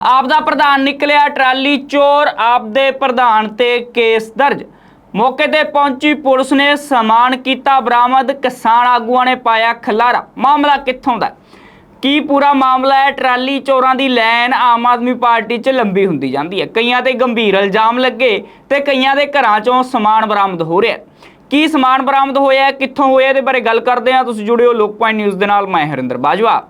ਆਪ ਦਾ ਪ੍ਰਧਾਨ ਨਿਕਲਿਆ, ਟਰਾਲੀ ਚੋਰ ਆਪ ਦੇ ਪ੍ਰਧਾਨ ਤੇ ਕੇਸ ਦਰਜ। ਮੌਕੇ ਤੇ ਪਹੁੰਚੀ ਪੁਲਿਸ ਨੇ ਸਮਾਨ ਕੀਤਾ, ਬਰਾਮਦ ਕਿਸਾਨ ਆਗੂਆਂ ਨੇ ਪਾਇਆ ਖਲਾਰਾ। ਮਾਮਲਾ ਕਿੱਥੋਂ ਦਾ? ਕੀ ਪੂਰਾ ਮਾਮਲਾ ਹੈ? ਟਰਾਲੀ ਚੋਰਾਂ ਦੀ ਲਾਈਨ ਆਮ ਆਦਮੀ ਪਾਰਟੀ 'ਚ ਲੰਬੀ ਹੁੰਦੀ ਜਾਂਦੀ ਹੈ। ਕਈਆਂ ਤੇ ਗੰਭੀਰ ਇਲਜ਼ਾਮ ਲੱਗੇ ਤੇ ਕਈਆਂ ਦੇ ਘਰਾਂ 'ਚੋਂ ਸਮਾਨ ਬਰਾਮਦ ਹੋ ਰਿਹਾ ਕੀ ਸਮਾਨ ਬਰਾਮਦ ਹੋਇਆ ਕਿੱਥੋਂ ਹੋਇਆ ਇਹਦੇ ਬਾਰੇ ਗੱਲ ਕਰਦੇ ਹਾਂ। ਤੁਸੀਂ ਜੁੜਿਓ ਲੋਕ ਪੁਆਇੰਟ ਨਿਊਜ਼ ਦੇ ਨਾਲ। ਮੈਂ ਹਰਿੰਦਰ ਬਾਜਵਾ।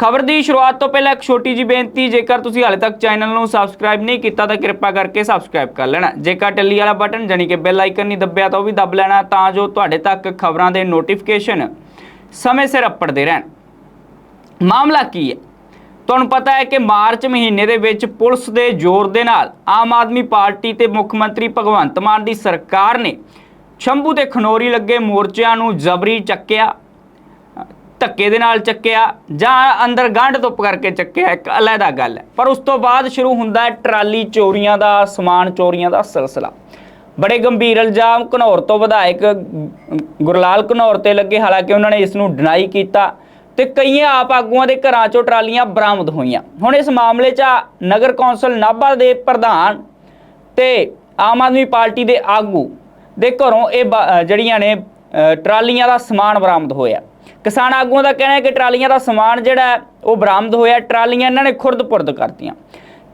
ਖਬਰ ਦੀ ਸ਼ੁਰੂਆਤ ਤੋਂ ਪਹਿਲਾਂ ਇੱਕ ਛੋਟੀ ਜੀ ਬੇਨਤੀ, ਜੇਕਰ ਤੁਸੀਂ ਹਾਲੇ ਤੱਕ ਚੈਨਲ ਨੂੰ ਸਬਸਕ੍ਰਾਈਬ ਨਹੀਂ ਕੀਤਾ, ਤਾਂ ਕਿਰਪਾ ਕਰਕੇ ਸਬਸਕ੍ਰਾਈਬ ਕਰ ਲੈਣਾ। ਜੇਕਰ ਟੱਲੀ ਵਾਲਾ ਬਟਨ ਜਾਨੀ ਕਿ ਬੈਲ ਆਈਕਨ ਨਹੀਂ ਦੱਬਿਆ, ਤਾਂ ਉਹ ਵੀ ਦੱਬ ਲੈਣਾ, ਤਾਂ ਜੋ ਤੁਹਾਡੇ ਤੱਕ ਖਬਰਾਂ ਦੇ ਨੋਟੀਫਿਕੇਸ਼ਨ ਸਮੇਂ ਸਿਰ ਅੱਪੜਦੇ ਰਹਿਣ। ਮਾਮਲਾ ਕੀ ਹੈ? ਤੁਹਾਨੂੰ ਪਤਾ ਹੈ ਕਿ ਮਾਰਚ ਮਹੀਨੇ ਦੇ ਵਿੱਚ ਪੁਲਿਸ ਦੇ ਜ਼ੋਰ ਦੇ ਨਾਲ ਆਮ ਆਦਮੀ ਪਾਰਟੀ ਤੇ ਮੁੱਖ ਮੰਤਰੀ ਭਗਵੰਤ ਮਾਨ ਦੀ ਸਰਕਾਰ ਨੇ ਸ਼ੰਭੂ ਤੇ ਖਨੋਰੀ ਲੱਗੇ ਮੋਰਚਿਆਂ ਨੂੰ ਜ਼ਬਰੀ ਚੱਕਿਆ। ਧੱਕੇ ਦੇ ਨਾਲ ਚੱਕਿਆ ਜਾਂ ਅੰਦਰ ਗੰਢ ਧੁੱਪ ਕਰਕੇ ਚੱਕਿਆ, ਇੱਕ ਅਲੱਗਾ ਗੱਲ ਹੈ। ਪਰ ਉਸ ਤੋਂ ਬਾਅਦ ਸ਼ੁਰੂ ਹੁੰਦਾ ਹੈ ਟਰਾਲੀ ਚੋਰੀਆਂ ਦਾ, ਸਮਾਨ ਚੋਰੀਆਂ ਦਾ ਸਿਲਸਿਲਾ। ਬੜੇ ਗੰਭੀਰ ਇਲਜ਼ਾਮ, ਘਨੌਰ ਤੋਂ ਵਿਧਾਇਕ ਗੁਰਲਾਲ ਘਨੌਰ ਤੇ ਲੱਗੇ, ਹਾਲਾਂਕਿ ਉਹਨਾਂ ਨੇ ਇਸ ਨੂੰ ਡਿਨਾਈ ਕੀਤਾ ਤੇ ਕਈਆਂ ਆਪ ਆਗੂਆਂ ਦੇ ਘਰਾਂ ਚੋਂ ਟਰਾਲੀਆਂ ਬਰਾਮਦ ਹੋਈਆਂ। ਹੁਣ ਇਸ ਮਾਮਲੇ 'ਚ ਨਗਰ ਕੌਂਸਲ ਨਾਭਾ ਦੇ ਪ੍ਰਧਾਨ ਤੇ ਆਮ ਆਦਮੀ ਪਾਰਟੀ ਦੇ ਆਗੂ ਦੇ ਘਰੋਂ ਇਹ ਬ- ਜਿਹੜੀਆਂ ਨੇ ਟਰਾਲੀਆਂ ਦਾ ਸਮਾਨ ਬਰਾਮਦ ਹੋਇਆ। ਕਿਸਾਨ ਆਗੂਆਂ ਦਾ ਕਹਿਣਾ ਹੈ ਕਿ ਟਰਾਲੀਆਂ ਦਾ ਸਮਾਨ ਜਿਹੜਾ ਹੈ, ਉਹ ਬਰਾਮਦ ਹੋਇਆ ਟਰਾਲੀਆਂ ਇਹਨਾਂ ਨੇ ਖੁਰਦ-ਪੁਰਦ ਕਰਤੀਆਂ।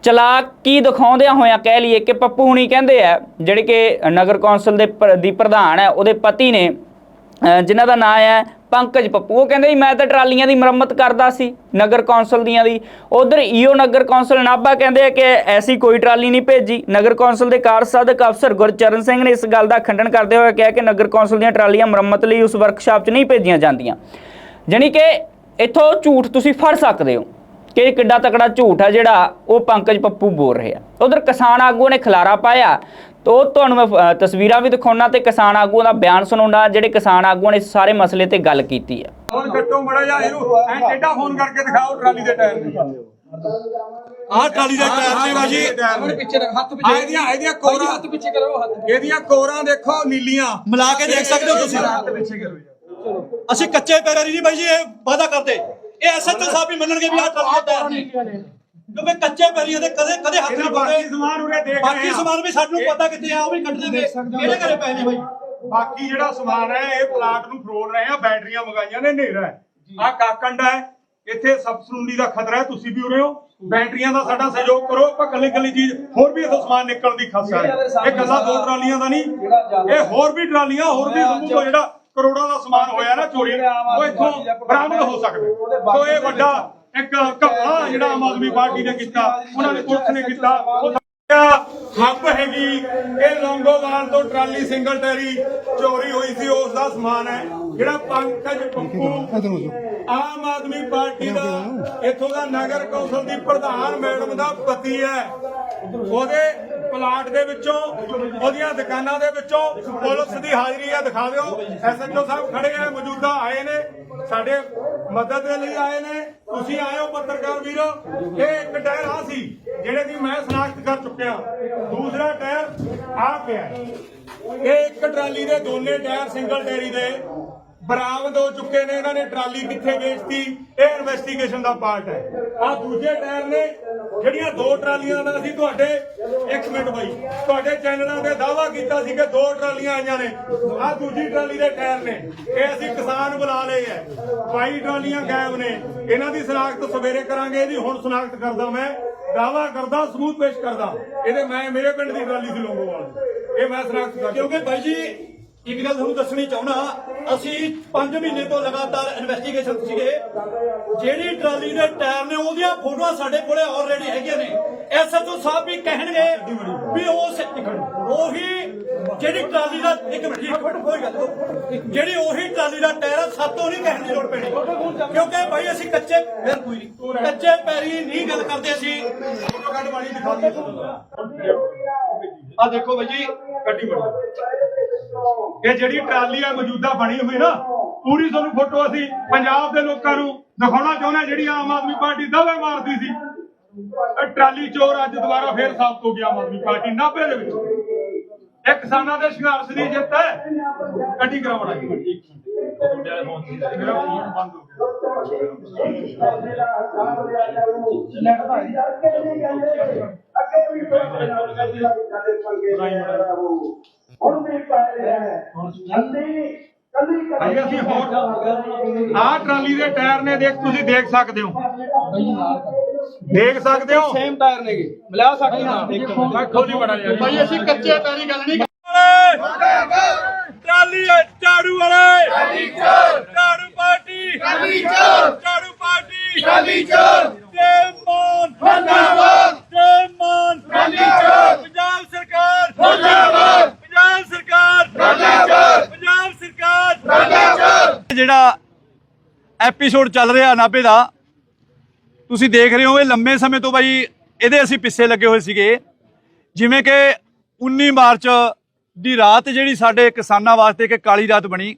ਚਲਾਕੀ ਦਿਖਾਉਂਦਿਆਂ ਹੋਇਆਂ ਕਹਿ ਲਈਏ ਕਿ ਪੱਪੂ ਹੁਣੀ ਕਹਿੰਦੇ ਆ ਜਿਹੜੇ ਕਿ ਨਗਰ ਕੌਂਸਲ ਦੇ ਪ੍ਰ- ਦੀ ਪ੍ਰਧਾਨ ਹੈ ਉਹਦੇ ਪਤੀ ਨੇ ਅ, ਜਿਨ੍ਹਾਂ ਦਾ ਨਾਮ ਹੈ ਪੰਕਜ ਪੱਪੂ। ਉਹ ਕਹਿੰਦੇ ਜੀ, ਮੈਂ ਤਾਂ ਟਰਾਲੀਆਂ ਦੀ ਮੁਰੰਮਤ ਕਰਦਾ ਸੀ, ਨਗਰ ਕੌਂਸਲ ਦੀਆਂ ਦੀ। ਉਧਰ ਈਓ ਨਗਰ ਕੌਂਸਲ ਨਾਭਾ ਕਹਿੰਦੇ ਆ ਕਿ ਐਸੀ ਕੋਈ ਟਰਾਲੀ ਨਹੀਂ ਭੇਜੀ। ਨਗਰ ਕੌਂਸਲ ਦੇ ਕਾਰਜਸਾਧਕ ਅਫਸਰ ਗੁਰਚਰਨ ਸਿੰਘ ਨੇ ਇਸ ਗੱਲ ਦਾ ਖੰਡਨ ਕਰਦੇ ਹੋਏ ਕਿਹਾ ਕਿ ਨਗਰ ਕੌਂਸਲ ਦੀਆਂ ਟਰਾਲੀਆਂ ਮੁਰੰਮਤ ਲਈ ਉਸ ਵਰਕਸ਼ਾਪ 'ਚ ਨਹੀਂ ਭੇਜੀਆਂ ਜਾਂਦੀਆਂ। ਜਾਣੀ ਕਿ ਇੱਥੋਂ ਝੂਠ ਤੁਸੀਂ ਫੜ ਸਕਦੇ ਹੋ ਕਿ ਇਹ ਕਿੱਡਾ ਤਕੜਾ ਝੂਠ ਆ ਜਿਹੜਾ ਉਹ ਪੰਕਜ ਪੱਪੂ ਬੋਲ ਰਿਹਾ। ਉਧਰ ਕਿਸਾਨ ਆਗੂ ਨੇ ਖਿਲਾਰਾ ਪਾਇਆ ਤਾਂ ਤੁਹਾਨੂੰ ਮੈਂ ਤਸਵੀਰਾਂ ਵੀ ਦਿਖਾਉਣਾ ਤੇ ਕਿਸਾਨ ਆਗੂਆਂ ਦਾ ਬਿਆਨ ਸੁਣਾਉਣਾ ਜਿਹੜੇ ਕਿਸਾਨ ਆਗੂਆਂ ਨੇ ਇਸ ਸਾਰੇ ਮਸਲੇ ਤੇ ਗੱਲ ਕੀਤੀ ਹੈ ਫੋਨ ਕੱਟੋ ਮੜਾ ਜਾ ਇਹਨੂੰ ਐਂ ਟੇਡਾ ਫੋਨ ਕਰਕੇ ਦਿਖਾਓ ਟਰਾਲੀ ਦੇ ਟਾਇਰ ਨੂੰ ਆਹ ਟਰਾਲੀ ਦਾ ਟਾਇਰ ਨੇ ਬਾਜੀ ਨੇ। ਪਿੱਛੇ ਰੱਖ ਹੱਥ ਆਹ ਪਿੱਛੇ ਇਹਦੀਆਂ ਇਹਦੀਆਂ ਕੋਰਾਂ ਹੱਥ ਪਿੱਛੇ ਕਰੋ ਹੱਥ ਇਹਦੀਆਂ ਕੋਰਾਂ ਦੇਖੋ ਨੀਲੀਆਂ। ਮਿਲਾ ਕੇ ਦੇਖ ਸਕਦੇ ਹੋ ਤੁਸੀਂ। ਹੱਥ ਪਿੱਛੇ ਕਰੋ ਜੀ। ਅਸੀਂ ਕੱਚੇ ਪੈਰਾਂ ਦੀ ਨਹੀਂ ਬਾਈ ਜੀ ਇਹ ਵਾਦਾ ਕਰਦੇ। ਇਹ ਐਸਐਚਓ ਸਾਹਿਬ ਵੀ ਮੰਨਣਗੇ ਵੀ ਆਹ ਟਰਾਲੀ ਦਾ ਟਾਇਰ ਨੇ ਕਿਉਂਕਿ ਕੱਚੇ ਪੈਰੀਆਂ ਦੇ ਕਦੇ ਕਦੇ ਹੱਥ ਨਹੀਂ ਬਾਕੀ ਪਾਉਂਦੇ ਸਮਾਨ ਉਰੇ ਦੇਖ ਰਹੇ ਬਾਕੀ ਆ। ਸਮਾਨ ਵੀ ਸਾਨੂੰ ਪਤਾ ਕਿੱਥੇ ਆ ਉਹ ਵੀ ਕੱਢ ਦੇਣਗੇ ਕਿਹੜੇ ਘਰੇ ਪਏ ਨੇ ਬਾਈ? ਬਾਕੀ ਜਿਹੜਾ ਸਮਾਨ ਹੈ ਇਹ ਪਲਾਟ ਨੂੰ ਫਰੋਲ ਰਹੇ ਆ ਬੈਟਰੀਆਂ ਮੰਗਾਈਆਂ ਨੇ ਹਨੇਰਾ ਆ ਕਾਕੰਡਾ ਹੈ ਇੱਥੇ ਸਬਸਟਰੂੰਡੀ ਦਾ ਖਤਰਾ ਹੈ ਤੁਸੀਂ ਵੀ ਉਰੇ ਹੋ। ਬੈਟਰੀਆਂ ਦਾ ਸਾਡਾ ਸਹਿਯੋਗ ਕਰੋ ਆਪਾਂ ਕੱਲੀ ਕੱਲੀ ਚੀਜ਼ ਹੋਰ ਵੀ ਇਥੋਂ ਸਮਾਨ ਨਿਕਲਣ ਦੀ ਖਾਸਾ ਹੈ। ਇਹ ਕੱਲਾ ਦੋ ਟਰਾਲੀਆਂ ਦਾ ਨਹੀਂ ਇਹ ਹੋਰ ਵੀ ਟਰਾਲੀਆਂ ਹੋਰ ਵੀ ਸੰਭੂ ਤੋਂ ਜਿਹੜਾ ਕਰੋੜਾਂ ਦਾ ਸਮਾਨ ਹੋਇਆ ਨਾ ਚੋਰੀ ਉਹ ਇੱਥੋਂ ਬਰਾਮਦ ਹੋ ਸਕਦਾ। ਸੋ ਇਹ ਵੱਡਾ ਇੱਕ ਘਪਲਾ ਜਿਹੜਾ ਆਮ ਆਦਮੀ ਪਾਰਟੀ ਨੇ ਕੀਤਾ, ਉਹਨਾਂ ਨੇ ਪੁਲਿਸ ਨੇ ਕੀਤਾ, ਉਹ ਹੱਬ ਹੈਗੀ। ਇਹ ਲੌਂਗੋਵਾਲ ਤੋਂ ਟਰਾਲੀ ਸਿੰਗਲ ਟੈਰੀ ਚੋਰੀ ਹੋਈ ਸੀ, ਉਸ ਦਾ ਸਮਾਨ ਹੈ। ਜਿਹੜਾ ਪੰਕਜ ਪੱਪੂ ਆਮ ਆਦਮੀ ਪਾਰਟੀ ਦਾ, ਇੱਥੋਂ ਦਾ ਨਗਰ ਕੌਂਸਲ ਦੀ ਪ੍ਰਧਾਨ ਮੈਡਮ ਦਾ ਪਤੀ ਹੈ। ਉਹਦੇ ਪਲਾਟ ਦੇ ਵਿੱਚੋਂ, ਉਹਦੀਆਂ ਦੁਕਾਨਾਂ ਦੇ ਵਿੱਚੋਂ ਪੁਲਿਸ ਦੀ ਹਾਜ਼ਰੀ ਹੈ ਦਿਖਾ ਦਿਓ। ਐਸਐਚਓ ਸਾਹਿਬ ਖੜੇ ਆ, ਮੌਜੂਦਾ ਆਏ ਨੇ, ਸਾਡੇ ਮਦਦ ਦੇ ਲਈ ਆਏ ਨੇ। ਤੁਸੀਂ ਆਏ ਪੱਤਰਕਾਰ ਵੀਰੋ। ਇਹ ਇੱਕ ਟਾਇਰ ਆ ਸੀ, ਜਿਹੜੇ ਦੀ ਮੈਂ ਸਨਾਖਤ ਕਰ ਚੁੱਕਿਆ। ਦੂਸਰਾ ਟਾਇਰ ਆ ਪਿਆ। ਇਹ ਇੱਕ ਟਰਾਲੀ ਦੇ ਦੋਨੇ ਟਾਇਰ ਸਿੰਗਲ ਟੈਰੀ ਦੇ। ਬਰਾਮਦ ਹੋ ਚੁੱਕੇ ਨੇ, ਇਹਨਾਂ ਨੇ ਟਰਾਲੀ ਕਿੱਥੇ ਵੇਚਤੀ, ਇਹ ਇਨਵੈਸਟੀਗੇਸ਼ਨ ਦਾ ਪਾਰਟ ਹੈ। ਆ ਦੂਜੇ ਟਾਇਰ ਨੇ, ਜਿਹੜੀਆਂ ਦੋ ਟਰਾਲੀਆਂ ਦਾ ਅਸੀਂ ਤੁਹਾਡੇ ਇੱਕ ਮਿੰਟ ਬਾਈ, ਤੁਹਾਡੇ ਚੈਨਲਾਂ ਤੇ ਦਾਵਾ ਕੀਤਾ ਸੀ ਕਿ ਦੋ ਟਰਾਲੀਆਂ ਆਈਆਂ ਨੇ। ਆ ਦੂਜੀ ਟਰਾਲੀ ਦੇ ਟਾਇਰ ਨੇ। ਇਹ ਅਸੀਂ ਕਿਸਾਨ ਬੁਲਾ ਲਏ ਐ 22 ਟਰਾਲੀਆਂ ਗਾਇਬ ਨੇ। ਇਹਨਾਂ ਦੀ ਸ਼ਨਾਖਤ ਸਵੇਰੇ ਕਰਾਂਗੇ, ਇਹਦੀ ਹੁਣ ਸ਼ਨਾਖਤ ਕਰਦਾ ਮੈਂ। ਦਾਵਾ ਕਰਦਾ, ਸਬੂਤ ਪੇਸ਼ ਕਰਦਾ। ਇਹਦੇ ਮੈਂ, ਮੇਰੇ ਪਿੰਡ ਦੀ ਟਰਾਲੀ ਸੀ ਲੋਗੋਵਾਲ ਇਹ ਮੈਂ ਸ਼ਨਾਖਤ ਕਰ ਕਿਉਂਕਿ ਬਾਈ ਜੀ, ਇੱਕ ਗੱਲ ਤੁਹਾਨੂੰ ਦੱਸਣੀ ਚਾਹੁੰਦਾ ਅਸੀਂ 5 ਮਹੀਨੇ ਤੋਂ ਲਗਾਤਾਰ ਇਨਵੈਸਟੀਗੇਸ਼ਨ ਸੀਗੇ। ਜਿਹੜੀ ਟਰਾਲੀ ਦੇ ਟਾਇਰ ਨੇ, ਉਹਦੀਆਂ ਫੋਟੋਆਂ ਸਾਡੇ ਕੋਲੇ ਆਲਰੇਡੀ ਹੈਗੀਆਂ ਨੇ। ਐਸਐਚਓ ਸਾਹਿਬ ਵੀ ਕਹਿਣਗੇ ਵੀ ਉਸ ਉਹੀ ਜਿਹੜੀ ਟਰਾਲੀ ਦਾ ਇੱਕ ਮਿੰਟ ਇੱਕ ਮਿੰਟ ਕੋਈ ਗੱਲ ਜਿਹੜੀ ਉਹੀ ਟਰਾਲੀ ਦਾ ਟਾਇਰ ਆ, ਸਾਤੋਂ ਨਹੀਂ ਕਹਿਣ ਦੀ ਲੋੜ ਪੈਣੀ। ਕਿਉਂਕਿ ਭਾਈ ਅਸੀਂ ਕੱਚੇ ਫਿਰ ਕੋਈ ਨਹੀਂ ਕੱਚੇ ਪੈਰੀ ਨਹੀਂ ਗੱਲ ਕਰਦੇ ਅਸੀਂ। ਫੋਟੋ ਕੱਢ ਮਾੜੀ ਦਿਖਾ ਆ ਦੇਖੋ ਬਾਈ ਜੀ ਗੱਡੀ ਬਣੀ। ਇਹ ਜਿਹੜੀ ਟਰਾਲੀ ਆ ਮੌਜੂਦਾ ਬਣੀ ਹੋਈ ਨਾ ਪੂਰੀ ਤੁਹਾਨੂੰ ਫੋਟੋ ਅਸੀਂ ਪੰਜਾਬ ਦੇ ਲੋਕਾਂ ਨੂੰ ਦਿਖਾਉਣਾ ਚਾਹੁੰਦੇ ਹਾਂ। ਜਿਹੜੀ ਆਮ ਆਦਮੀ ਪਾਰਟੀ ਦਾਅਵੇ ਮਾਰਦੀ ਸੀ। ਟਰਾਲੀ ਚੋਰ ਅੱਜ ਦੁਬਾਰਾ ਫੇਰ ਸਾਬਤ ਹੋ ਗਿਆ ਆਦਮੀ ਪਾਰਟੀ, ਨਾਭੇ ਦੇ ਵਿੱਚ। ਇਹ ਕਿਸਾਨਾਂ ਦੇ ਸੰਘਰਸ਼ ਦੀ ਜਿੱਤ ਹੈ। ਗੱਡੀ ਕਰਾਉਣਾ ਮੇਰਾ ਫੋਨ ਬੰਦ ਹੋ ਗਿਆ ਭਾਈ, ਅਸੀਂ ਹੋਰ ਆਹ ਟਰਾਲੀ ਦੇ ਟਾਇਰ ਨੇ ਦੇਖ, ਤੁਸੀਂ ਦੇਖ ਸਕਦੇ ਹੋ। ਦੇਖ ਸਕਦੇ ਹੋ? ਸੇਮ ਟਾਇਰ ਨੇਗੇ। ਮਿਲਾ ਸਕਦੇ ਹਾਂ? ਦੇਖੋ। ਜੀ ਬੜਾ ਯਾਰ ਭਾਈ ਅਸੀਂ ਕੱਚੇ ਪੈਰੀ ਗੱਲ ਨਹੀਂ ਟਰਾਲੀ ਝਾੜੂ ਵਾਲੇ। ਟਰਾਲੀ ਚੋਰ। ਝਾੜੂ ਪਾਰਟੀ। ਟਰਾਲੀ ਚੋਰ। ਝਾੜੂ ਪਾਰਟੀ। ਟਰਾਲੀ ਚੋਰ। ਜੈ ਮਾਨ। ਜਿੰਦਾਬਾਦ ਜੈ ਮਾਨ। ਟਰਾਲੀ ਚੋਰ। ਪੰਜਾਬ ਸਰਕਾਰ। ਜਿੰਦਾਬਾਦ ਪੰਜਾਬ ਸਰਕਾਰ। ਚੋਰ ਪੰਜਾਬ ਸਰਕਾਰ। ਚੋਰ ਜਿਹੜਾ ਐਪੀਸੋਡ ਚੱਲ ਰਿਹਾ ਨਾਭੇ ਦਾ ਤੁਸੀਂ ਦੇਖ ਰਹੇ ਹੋ ਇਹ ਲੰਮੇ ਸਮੇਂ ਤੋਂ ਬਾਈ ਇਹਦੇ ਅਸੀਂ ਪਿੱਛੇ ਲੱਗੇ ਹੋਏ ਸੀਗੇ। ਜਿਵੇਂ ਕਿ 19 ਮਾਰਚ ਦੀ ਰਾਤ ਜਿਹੜੀ ਸਾਡੇ ਕਿਸਾਨਾਂ ਵਾਸਤੇ ਇੱਕ ਕਾਲੀ ਰਾਤ ਬਣੀ।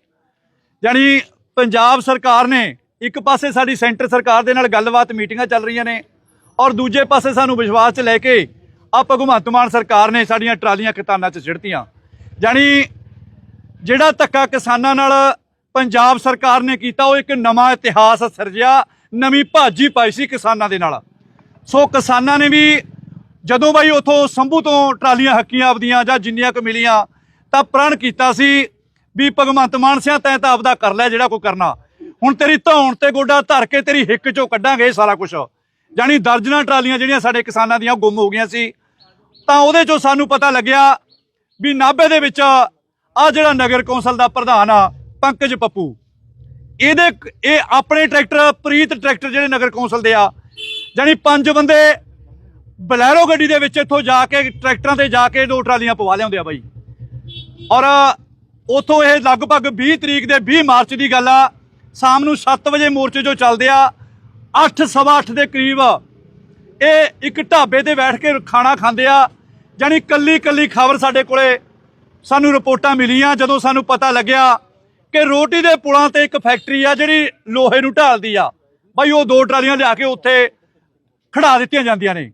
ਯਾਨੀ ਪੰਜਾਬ ਸਰਕਾਰ ਨੇ ਇੱਕ ਪਾਸੇ ਸਾਡੀ ਸੈਂਟਰ ਸਰਕਾਰ ਦੇ ਨਾਲ ਗੱਲਬਾਤ ਮੀਟਿੰਗਾਂ ਚੱਲ ਰਹੀਆਂ ਨੇ ਔਰ ਦੂਜੇ ਪਾਸੇ ਸਾਨੂੰ ਵਿਸ਼ਵਾਸ 'ਚ ਲੈ ਕੇ ਆ ਭਗਵੰਤ ਮਾਨ ਸਰਕਾਰ ਨੇ ਸਾਡੀਆਂ ਟਰਾਲੀਆਂ ਕਿਤਾਨਾਂ 'ਚ ਸਿੱਟਤੀਆਂ। ਯਾਨੀ ਜਿਹੜਾ ਧੱਕਾ ਕਿਸਾਨਾਂ ਨਾਲ ਪੰਜਾਬ ਸਰਕਾਰ ਨੇ ਕੀਤਾ ਉਹ ਇੱਕ ਨਵਾਂ ਇਤਿਹਾਸ ਸਿਰਜਿਆ। ਨਵੀਂ ਭਾਜੀ ਪਾਈ ਸੀ ਕਿਸਾਨਾਂ ਦੇ ਨਾਲ। ਸੋ ਕਿਸਾਨਾਂ ਨੇ ਵੀ ਜਦੋਂ ਬਾਈ ਉਥੋਂ ਸੰਭੂ ਤੋਂ ਟਰਾਲੀਆਂ ਹੱਕੀਆਂ ਆਪਦੀਆਂ ਜਾਂ ਜਿੰਨੀਆਂ ਕੁ ਮਿਲੀਆਂ ਤਾਂ ਪ੍ਰਣ ਕੀਤਾ ਸੀ ਵੀ ਭਗਵੰਤ ਮਾਨ ਸਿਆ ਤੈਂ ਤਾਂ ਆਪਦਾ ਕਰ ਲਿਆ ਜਿਹੜਾ ਕੋਈ ਕਰਨਾ। ਹੁਣ ਤੇਰੀ ਧੌਣ ਤੇ ਗੋਡਾ ਧਰ ਕੇ ਤੇਰੀ ਹਿੱਕ ਚੋਂ ਕੱਢਾਂਗੇ ਸਾਰਾ ਕੁਝ ਜਾਨੀ ਦਰਜਨਾਂ ਟਰਾਲੀਆਂ ਜਿਹੜੀਆਂ ਸਾਡੇ ਕਿਸਾਨਾਂ ਦੀਆਂ ਗੁੰਮ ਹੋ ਗਈਆਂ ਸੀ। ਤਾਂ ਉਹਦੇ ਚੋਂ ਸਾਨੂੰ ਪਤਾ ਲੱਗਿਆ ਵੀ ਨਾਭੇ ਦੇ ਵਿੱਚ ਆ ਜਿਹੜਾ ਨਗਰ ਕੌਂਸਲ ਦਾ ਪ੍ਰਧਾਨ ਆ, ਪੰਕਜ ਪੱਪੂ। ਇਹਦੇ ਇਹ ਆਪਣੇ ਟਰੈਕਟਰ, ਪ੍ਰੀਤ ਟਰੈਕਟਰ ਜਿਹੜੇ ਨਗਰ ਕੌਂਸਲ ਦੇ ਆ। ਜਾਨੀ ਪੰਜ ਬੰਦੇ ਬਲੈਰੋ ਗੱਡੀ ਦੇ ਵਿੱਚ ਇੱਥੋਂ ਜਾ ਕੇ, ਟਰੈਕਟਰਾਂ ਤੇ ਜਾ ਕੇ ਦੋ ਟਰਾਲੀਆਂ ਪਵਾ ਲਿਆਉਂਦੇ ਆ ਬਾਈ। ਔਰ ਉਥੋਂ ਇਹ ਲਗਭਗ 20 ਤਰੀਕ ਦੇ 20 ਮਾਰਚ ਦੀ ਗੱਲ ਆ। ਸ਼ਾਮ ਨੂੰ 7 ਵਜੇ ਮੋਰਚੇ ਜੋ ਚੱਲਦੇ ਆ। 8 ਸਵਾ 8 ਦੇ ਕਰੀਬ ਇਹ ਇੱਕ ਢਾਬੇ ਤੇ ਬੈਠ ਕੇ ਖਾਣਾ ਖਾਂਦੇ ਆ। ਜਾਨੀ ਕੱਲੀ ਕੱਲੀ ਖਬਰ ਸਾਡੇ ਕੋਲੇ ਸਾਨੂੰ ਰਿਪੋਰਟਾਂ ਮਿਲੀਆਂ। ਜਦੋਂ ਸਾਨੂੰ ਪਤਾ ਲੱਗਿਆ ਕਿ ਰੋਟੀ ਦੇ ਪੁਲਾਂ ਤੇ ਇੱਕ ਫੈਕਟਰੀ ਆ ਜਿਹੜੀ ਲੋਹੇ ਨੂੰ ਢਾਲਦੀ ਆ। ਬਾਈ, ਉਹ ਦੋ ਟਰਾਲੀਆਂ ਲਿਆ ਕੇ ਉੱਥੇ ਖੜਾ ਦਿੱਤੀਆਂ ਜਾਂਦੀਆਂ ਨੇ।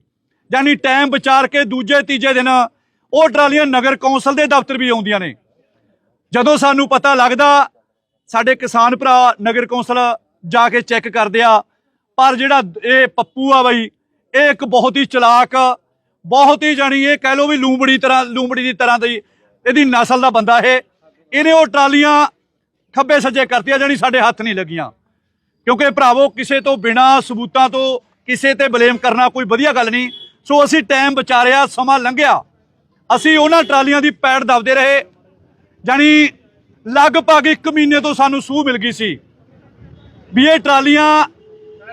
ਯਾਨੀ ਟਾਈਮ ਵਿਚਾਰ ਕੇ ਦੂਜੇ, ਤੀਜੇ ਦਿਨ ਉਹ ਟਰਾਲੀਆਂ ਨਗਰ ਕੌਂਸਲ ਦੇ ਦਫ਼ਤਰ ਵੀ ਆਉਂਦੀਆਂ ਨੇ। ਜਦੋਂ ਸਾਨੂੰ ਪਤਾ ਲੱਗਦਾ, ਸਾਡੇ ਕਿਸਾਨ ਭਰਾ ਨਗਰ ਕੌਂਸਲ ਜਾ ਕੇ ਚੈੱਕ ਕਰਦੇ ਆ, ਪਰ ਜਿਹੜਾ ਇਹ ਪੱਪੂ ਆ ਬਾਈ, ਇਹ ਇੱਕ ਬਹੁਤ ਹੀ ਚਲਾਕ, ਬਹੁਤ ਹੀ ਜਾਣੀ ਇਹ ਕਹਿ ਲੋ ਵੀ ਲੂੰਬੜੀ ਤਰ੍ਹਾਂ, ਲੂੰਬੜੀ ਦੀ ਤਰ੍ਹਾਂ ਦੀ ਇਹਦੀ ਨਸਲ ਦਾ ਬੰਦਾ ਇਹ। ਇਹਨੇ ਉਹ ਟਰਾਲੀਆਂ ਖੱਬੇ ਸੱਜੇ ਕਰਤੀਆਂ ਜਾਣੀ ਸਾਡੇ ਹੱਥ ਨਹੀਂ ਲੱਗੀਆਂ। ਕਿਉਂਕਿ ਭਰਾਵੋ ਕਿਸੇ ਤੋਂ ਬਿਨਾ ਸਬੂਤਾਂ ਤੋਂ ਕਿਸੇ ਤੇ ਬਲੇਮ ਕਰਨਾ ਕੋਈ ਵਧੀਆ ਗੱਲ ਨਹੀਂ। ਸੋ ਅਸੀਂ ਟਾਈਮ ਵਿਚਾਰਿਆ ਸਮਾਂ ਲੰਘਿਆ। ਅਸੀਂ ਉਹਨਾਂ ਟਰਾਲੀਆਂ ਦੀ ਪੈੜ ਦਬਦੇ ਰਹੇ। ਜਾਨੀ ਲਗਭਗ 1 ਮਹੀਨੇ ਤੋਂ ਸਾਨੂੰ ਸੂਹ ਮਿਲ ਗਈ ਸੀ ਵੀ ਇਹ ਟਰਾਲੀਆਂ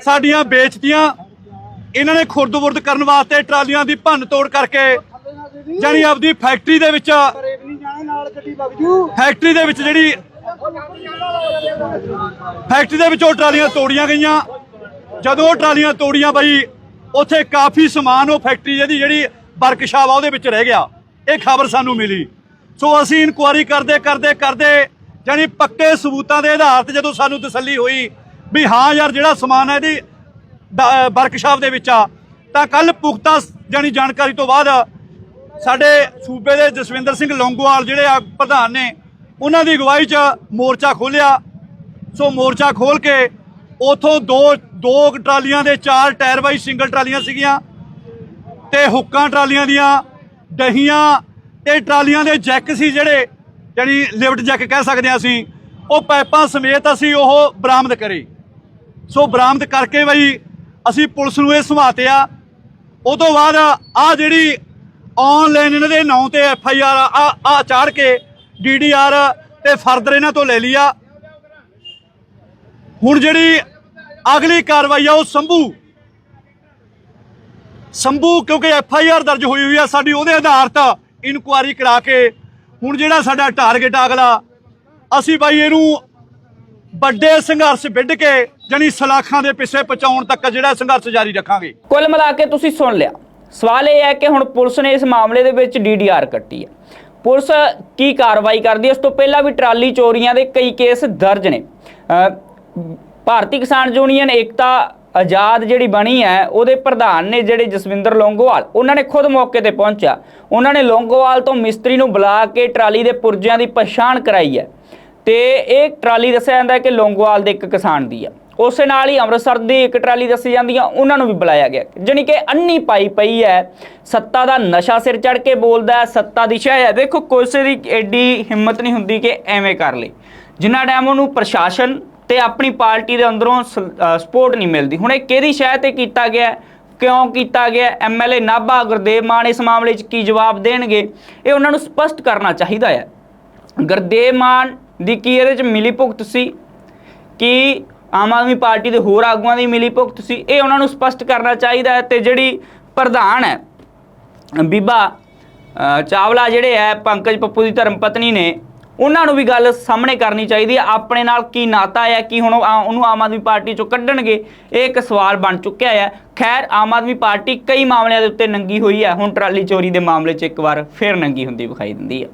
ਸਾਡੀਆਂ ਵੇਚਤੀਆਂ। ਇਹਨਾਂ ਨੇ ਖੁਰਦ-ਬੁਰਦ ਕਰਨ ਵਾਸਤੇ ਟਰਾਲੀਆਂ ਦੀ ਭੰਨ ਤੋੜ ਕਰਕੇ ਜਾਨੀ ਆਪਦੀ ਫੈਕਟਰੀ ਦੇ ਵਿੱਚ ਫੈਕਟਰੀ ਦੇ ਵਿੱਚ ਜਿਹੜੀ ਫੈਕਟਰੀ ਦੇ ਵਿੱਚ ਉਹ ਟਰਾਲੀਆਂ ਤੋੜੀਆਂ ਗਈਆਂ। ਜਦੋਂ ਉਹ ਟਰਾਲੀਆਂ ਤੋੜੀਆਂ ਬਈ, ਉੱਥੇ ਕਾਫੀ ਸਮਾਨ ਉਹ ਫੈਕਟਰੀ ਜਿਹਦੀ ਜਿਹੜੀ ਵਰਕਸ਼ਾਪ ਆ ਉਹਦੇ ਵਿੱਚ ਰਹਿ ਗਿਆ। ਇਹ ਖਬਰ ਸਾਨੂੰ ਮਿਲੀ। ਸੋ ਅਸੀਂ ਇਨਕੁਆਰੀ ਕਰਦੇ ਕਰਦੇ ਕਰਦੇ ਜਾਨੀ ਪੱਕੇ ਸਬੂਤਾਂ ਦੇ ਆਧਾਰ ਤੇ ਜਦੋਂ ਸਾਨੂੰ ਤਸੱਲੀ ਹੋਈ ਵੀ ਹਾਂ ਯਾਰ ਜਿਹੜਾ ਸਮਾਨ ਹੈ ਇਹਦੀ ਵਰਕਸ਼ਾਪ ਦੇ ਵਿੱਚ ਆ, ਤਾਂ ਕੱਲ ਪੁਖਤਾ ਜਾਨੀ ਜਾਣਕਾਰੀ ਤੋਂ ਬਾਅਦ ਸਾਡੇ ਸੂਬੇ ਦੇ ਜਸਵਿੰਦਰ ਸਿੰਘ ਲੌਂਗੋਵਾਲ ਜਿਹੜੇ ਆ ਪ੍ਰਧਾਨ ਨੇ ਉਹਨਾਂ ਦੀ ਅਗਵਾਈ 'ਚ ਮੋਰਚਾ ਖੋਲਿਆ ਸੋ ਮੋਰਚਾ ਖੋਲ ਕੇ ਉਥੋਂ ਦੋ ਦੋ ਟਰਾਲੀਆਂ ਦੇ ਚਾਰ ਟਾਇਰ ਬਾਈ ਸਿੰਗਲ ਟਰਾਲੀਆਂ ਸੀਗੀਆਂ ਤੇ ਹੁੱਕਾਂ ਟਰਾਲੀਆਂ ਦੀਆਂ, ਦਹੀਆਂ ਤੇ ਟਰਾਲੀਆਂ ਦੇ ਜੈਕ ਸੀ ਜਿਹੜੇ, ਯਾਨੀ ਲਿਫਟ ਜੈਕ ਕਹਿ ਸਕਦੇ ਹਾਂ ਅਸੀਂ, ਉਹ ਪਾਈਪਾਂ ਸਮੇਤ ਅਸੀਂ ਉਹ ਬਰਾਮਦ ਕਰੇ। ਸੋ ਬਰਾਮਦ ਕਰਕੇ ਬਈ ਅਸੀਂ ਪੁਲਿਸ ਨੂੰ ਇਹ ਸੁਭਾਤਿਆ ਉਹ ਤੋਂ ਬਾਅਦ ਆ ਜਿਹੜੀ ਆਨਲਾਈਨ ਇਹਨਾਂ ਦੇ ਨਾਂ ਤੇ ਐਫ ਆਈ ਆਰ ਆ ਆ ਚਾੜ ਕੇ ਡੀਡੀਆਰ ਤੇ ਫਰਦਰ ਇਹਨਾਂ ਤੋਂ ਲੈ ਲਿਆ ਹੁਣ ਜਿਹੜੀ ਅਗਲੀ ਕਾਰਵਾਈ ਆ ਉਹ ਸੰਭੂ। ਸੰਭੂ ਕਿਉਂਕਿ ਐਫ ਆਈ ਆਰ ਦਰਜ ਹੋਈ ਹੋਈ ਆ, ਸਾਡੀ ਉਹਦੇ ਆਧਾਰਿਤ ਇਨਕੁਆਰੀ ਕਰਾ ਕੇ ਹੁਣ ਜਿਹੜਾ ਸਾਡਾ ਟਾਰਗੇਟ ਆ ਅਗਲਾ, ਅਸੀਂ ਬਾਈ ਇਹਨੂੰ ਵੱਡੇ ਸੰਘਰਸ਼ ਵਿੱਢ ਕੇ ਜਾਨੀ ਸਲਾਖਾਂ ਦੇ ਪਿੱਛੇ ਪਹੁੰਚਾਉਣ ਤੱਕ ਜਿਹੜਾ ਸੰਘਰਸ਼ ਜਾਰੀ ਰੱਖਾਂਗੇ। ਕੁੱਲ ਮਿਲਾ ਕੇ ਤੁਸੀਂ ਸੁਣ ਲਿਆ। ਸਵਾਲ ਇਹ ਹੈ ਕਿ ਹੁਣ ਪੁਲਿਸ ਨੇ ਇਸ ਮਾਮਲੇ ਦੇ ਵਿੱਚ ਡੀਡੀਆਰ ਕੱਟੀ ਹੈ ਪੁਲਿਸ ਕੀ ਕਾਰਵਾਈ ਕਰਦੀ ਹੈ? ਉਸ ਤੋਂ ਪਹਿਲਾਂ ਵੀ ਟਰਾਲੀ ਚੋਰੀਆਂ ਦੇ ਕਈ ਕੇਸ ਦਰਜ ਨੇ। ਭਾਰਤੀ ਕਿਸਾਨ ਯੂਨੀਅਨ ਏਕਤਾ ਆਜ਼ਾਦ ਜਿਹੜੀ ਬਣੀ ਹੈ, ਉਹਦੇ ਪ੍ਰਧਾਨ ਨੇ ਜਿਹੜੇ ਜਸਵਿੰਦਰ ਲੋਂਗੋਵਾਲ, ਉਹਨਾਂ ਨੇ ਖੁਦ ਮੌਕੇ ਤੇ ਪਹੁੰਚਿਆ। ਉਹਨਾਂ ਨੇ ਲੋਂਗੋਵਾਲ ਤੋਂ ਮਿਸਤਰੀ ਨੂੰ ਬੁਲਾ ਕੇ ਟਰਾਲੀ ਦੇ ਪੁਰਜਿਆਂ ਦੀ ਪਛਾਣ ਕਰਾਈ ਹੈ। ਤੇ ਇਹ ਟਰਾਲੀ ਦੱਸਿਆ ਜਾਂਦਾ ਹੈ ਕਿ ਲੋਂਗੋਵਾਲ ਦੇ ਇੱਕ ਕਿਸਾਨ ਦੀ ਹੈ। ਉਸੇ ਨਾਲ ਹੀ ਅੰਮ੍ਰਿਤਸਰ ਦੀ ਇੱਕ ਟਰਾਲੀ ਦੱਸੀ ਜਾਂਦੀ ਆ ਉਹਨਾਂ ਨੂੰ ਵੀ ਬੁਲਾਇਆ ਗਿਆ। ਜਾਣੀ ਕਿ ਅੰਨੀ ਪਾਈ ਪਈ ਹੈ। ਸੱਤਾ ਦਾ ਨਸ਼ਾ ਸਿਰ ਚੜ ਕੇ ਬੋਲਦਾ ਹੈ, ਸੱਤਾ ਦੀ ਸ਼ਹਿ ਹੈ। ਦੇਖੋ, ਕਿਸੇ ਦੀ ਐਡੀ ਹਿੰਮਤ ਨਹੀਂ ਹੁੰਦੀ ਕਿ ਐਵੇਂ ਕਰ ਲੇ। ਜਿੰਨਾ ਟਾਈਮ ਉਹਨੂੰ ਪ੍ਰਸ਼ਾਸਨ ਤੇ ਆਪਣੀ ਪਾਰਟੀ ਦੇ ਅੰਦਰੋਂ ਸਪੋਰਟ ਨਹੀਂ ਮਿਲਦੀ। ਹੁਣ ਇਹ ਕਿਹਦੀ ਸ਼ਹਿ ਤੇ ਕੀਤਾ ਗਿਆ ਕਿਉਂ ਕੀਤਾ ਗਿਆ ਐਮਐਲਏ ਨਾਭਾ, ਗੁਰਦੇਵ ਮਾਨ ਇਸ ਮਾਮਲੇ 'ਚ ਕੀ ਜਵਾਬ ਦੇਣਗੇ? ਇਹ ਉਹਨਾਂ ਨੂੰ ਸਪਸ਼ਟ ਕਰਨਾ ਚਾਹੀਦਾ ਹੈ। ਗੁਰਦੇਵ ਮਾਨ ਦੀ ਕੀ ਇਹਦੇ 'ਚ ਮਿਲੀ ਭੁਗਤ ਸੀ? ਕਿ ਆਮ ਆਦਮੀ ਪਾਰਟੀ ਦੇ ਹੋਰ ਆਗੂਆਂ ਦੀ ਮਿਲੀ ਭੁਗਤ ਸੀ। ਇਹ ਉਹਨਾਂ ਨੂੰ ਸਪਸ਼ਟ ਕਰਨਾ ਚਾਹੀਦਾ ਹੈ ਤੇ ਜਿਹੜੀ ਪ੍ਰਧਾਨ ਹੈ, ਬੀਬਾ ਚਾਵਲਾ ਜਿਹੜੇ ਹੈ, ਪੰਕਜ ਪੱਪੂ ਦੀ ਧਰਮ ਪਤਨੀ ਨੇ, ਉਹਨਾਂ ਨੂੰ ਵੀ ਗੱਲ ਸਾਹਮਣੇ ਕਰਨੀ ਚਾਹੀਦੀ ਹੈ। ਆਪਣੇ ਨਾਲ ਕੀ ਨਾਤਾ ਹੈ, ਕਿ ਹੁਣ ਉਹ ਆ- ਉਹਨੂੰ ਆਮ ਆਦਮੀ ਪਾਰਟੀ ਚੋਂ ਕੱਢਣਗੇ, ਇਹ ਇੱਕ ਸਵਾਲ ਬਣ ਚੁੱਕਿਆ ਹੈ। ਖੈਰ, ਆਮ ਆਦਮੀ ਪਾਰਟੀ ਕਈ ਮਾਮਲਿਆਂ ਦੇ ਉੱਤੇ ਨੰਗੀ ਹੋਈ ਹੈ। ਹੁਣ ਟਰਾਲੀ ਚੋਰੀ ਦੇ ਮਾਮਲੇ 'ਚ ਇੱਕ ਵਾਰ ਫਿਰ ਨੰਗੀ ਹੁੰਦੀ ਵਿਖਾਈ ਦਿੰਦੀ ਹੈ।